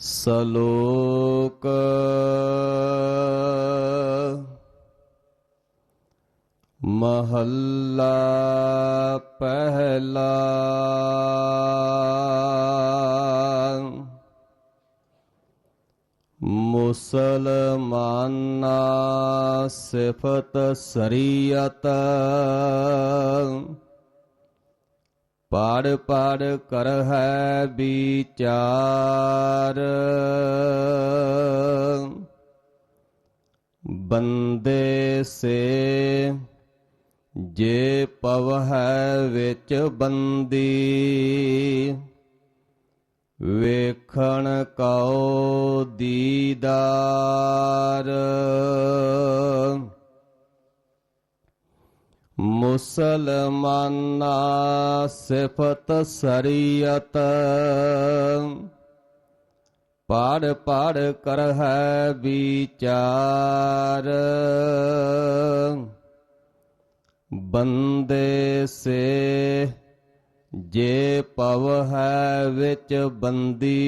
ਸਲੋਕ। ਮਹੱਲਾ ਪਹਿਲਾ। ਮੁਸਲਮਾਨਾ ਸਿਫਤ ਸਰੀਅਤ। ਪੜ ਪੜ ਕਰ ਹੈ ਵਿਚਾਰ। ਬੰਦੇ ਸੇ ਜੇ ਪਵ ਹੈ ਵਿੱਚ ਬੰਦੀ, ਵੇਖਣ ਕਉ ਦੀਦਾਰ। ਮੁਸਲਮਾਨਾ ਸਿਫਤ ਸਰੀਅਤ। ਪੜ ਪੜ ਕਰ ਹੈ ਵਿਚਾਰ। ਬੰਦੇ ਸੇ ਜੇ ਪਵ ਹੈ ਵਿੱਚ ਬੰਦੀ।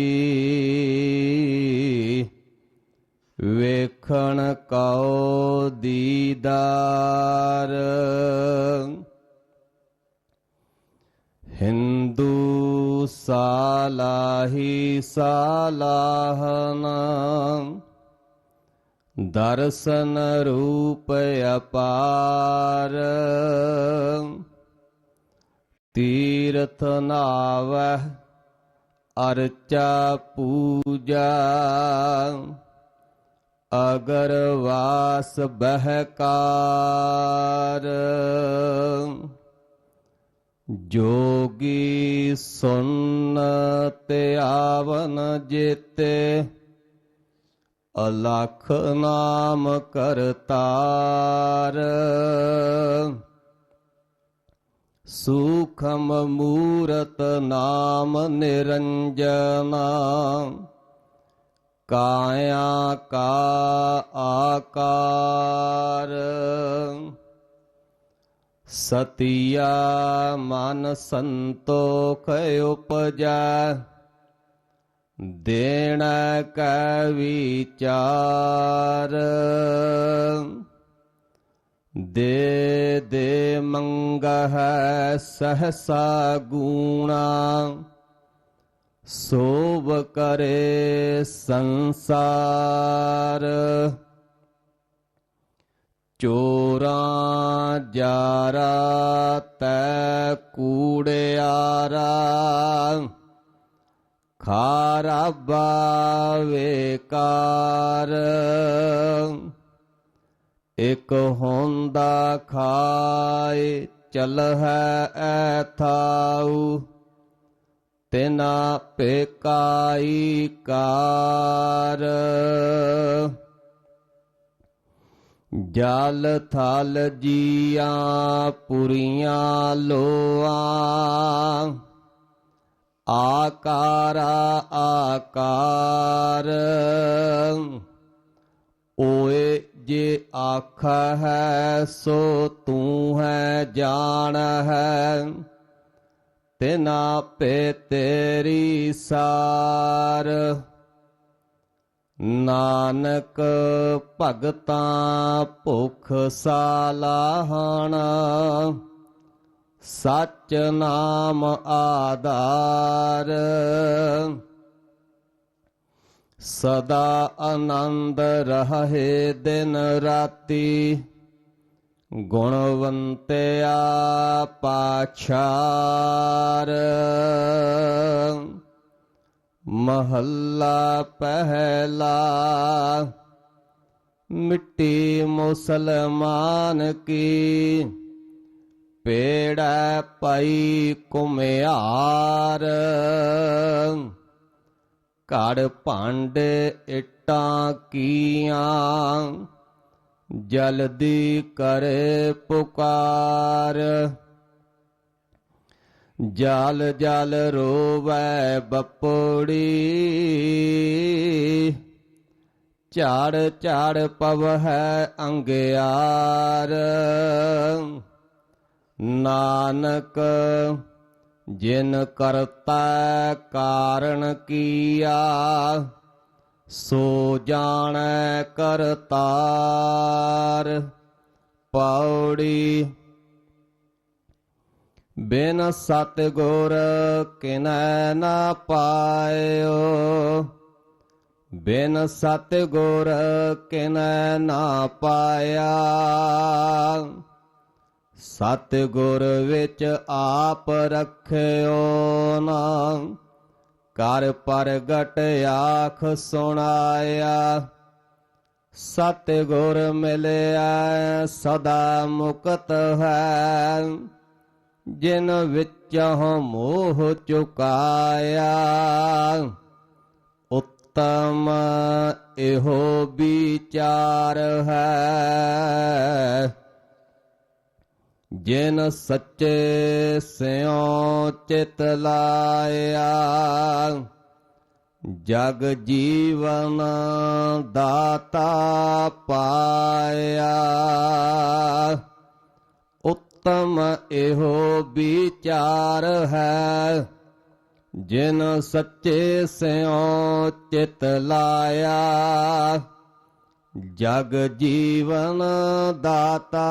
ਵੇਖਣ ਕਉ ਦੀਦਾਰ। ਹਿੰਦੂ ਸਾਲਾਹੀ ਸਾਲਾਹਨਾ ਦਰਸ਼ਨ ਰੂਪ ਅਪਾਰ। ਤੀਰਥ ਨਾਵਹਿ ਅਰਚਾ ਪੂਜਾ। ਅਗਰ ਵਾਸ ਬਹਿਕਾਰ, ਜੋਗੀ ਸੁਨ ਤੇ ਆਵਨ ਜੀਤੇ, ਅਲਖ ਨਾਮ ਕਰਤਾਰ। ਸੂਖਮ ਮੂਰਤ ਨਾਮ ਨਿਰੰਜਨਾ ਕਾਇਆ ਕਾ ਆਕਾਰ। ਸਤਿਆ ਮਨ ਸੰਤੋਖ ਉਪਜੈ, ਦੇਣ ਕੈ ਵਿਚਾਰ। ਦੇ ਦੇ ਮੰਗਹਿ ਸਹਸਾ ਗੂਣਾ ਸੋਭ ਕਰੇ ਸੰਸਾਰ। ਚੋਰਾਂ ਜਾਰਾ ਤੈ ਕੂੜਿਆਰਾ ਖਾਰਾਬਾ ਵੇਕਾਰ ਇਕ ਹੁੰਦਾ ਖਾਏ, ਚਲ ਹੈ ਐਥਾਉ ਤਿਨਾ ਪੇਕਾਈ ਕਾਰ। ਜਲ ਥਲ ਜੀਆਂ ਪੁਰੀਆਂ ਲੋਆਂ, ਆਕਾਰਾ ਆਕਾਰ। ਓਏ ਜੇ ਆਖ ਹੈ ਸੋ ਤੂੰ ਹੈ ਜਾਣ ਹੈ। ਤਿਨਾ ਪੇ ਤੇਰੀ ਸਾਰ। ਨਾਨਕ ਭਗਤਾਂ ਭੁਖ ਸਾਲਾਹਣਾ ਸਚ ਨਾਮ ਆਧਾਰ। ਸਦਾ ਆਨੰਦ ਰਹੇ ਦਿਨ ਰਾਤੀ। ਗੁਣਵੰਤਿਆ ਪਾਛਾਰ ਮਹੱਲਾ ਪਹਿਲਾ ਮਿੱਟੀ ਮੁਸਲਮਾਨ ਕੀ ਪੇੜਾ ਪਾਈ ਕੁਮਿਆਰ ਘੜ ਭਾਂਡੇ ਇਟਾਂ ਕੀਆਂ ਜਲਦੀ ਕਰ ਪੁਕਾਰ। ਜਲ ਜਲ ਰੋਵੈ ਬਪੜੀ। ਝਾੜ ਝਾੜ ਪਵ ਹੈ ਅੰਗਿਆਰ। ਨਾਨਕ, ਜਿਨ ਕਰਤਾ ਕਾਰਨ ਕੀਆ। ਸੋ ਜਾਣੈ ਕਰਤਾਰ ਪੌੜੀ ਬਿਨ ਸਤ ਗੁਰ ਕਿਨੈ ਨਾ ਪਾਇਓ। ਬਿਨ ਸਤ ਗੁਰ ਕਿਨੈ ਨਾ ਪਾਇਆ। ਸਤ ਗੁਰ ਵਿੱਚ ਆਪ ਰਖਿਓ ਨਾ। ਕਰ ਪ੍ਰਗਟ ਆਖ ਸੁਣਾਇਆ। ਸਤ ਗੁਰ ਮਿਲਿਆ, ਸਦਾ ਮੁਕਤ ਹੈ। ਜਿਨ ਵਿੱਚੋਂ ਮੋਹ ਚੁਕਾਇਆ, ਉੱਤਮ ਇਹੋ ਵਿਚਾਰ ਹੈ। ਜਿਨ ਸੱਚੇ ਸਿਉ ਚਿਤ ਲਾਇਆ, ਜਗ ਜੀਵਨ ਦਾਤਾ ਪਾਇਆ। ਉੱਤਮ ਇਹੋ ਵਿਚਾਰ ਹੈ, ਜਿਨ ਸੱਚੇ ਸਿਉ ਚਿਤ ਲਾਇਆ। ਜਗ ਜੀਵਨ ਦਾਤਾ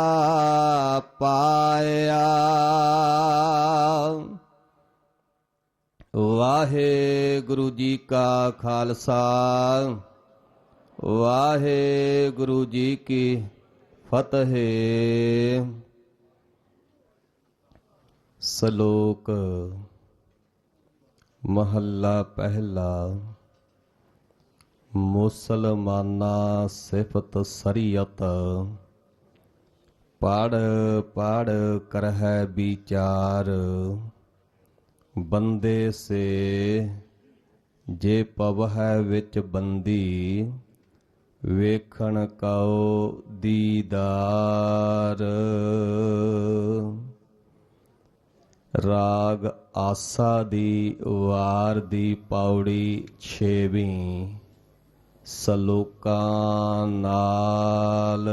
ਪਾਇਆ। ਵਾਹਿਗੁਰੂ ਜੀ ਕਾ ਖਾਲਸਾ, ਵਾਹਿਗੁਰੂ ਜੀ ਕੀ ਫਤਿਹ। ਸ਼ਲੋਕ ਮਹੱਲਾ ਪਹਿਲਾ। ਮੁਸਲਮਾਨਾ ਸਿਫਤ ਸਰੀਅਤ। ਪੜ ਪੜ ਕਰਹਿ ਵਿਚਾਰ। ਬੰਦੇ ਸੇ ਜੇ ਪਵ ਹੈ ਵਿੱਚ ਬੰਦੀ, ਵੇਖਣ ਕਉ ਦੀਦਾਰ। ਰਾਗ ਆਸਾ ਦੀ ਵਾਰ ਦੀ ਪੌੜੀ ਛੇਵੀਂ। ਸਲੋਕਾਂ ਨਾਲ।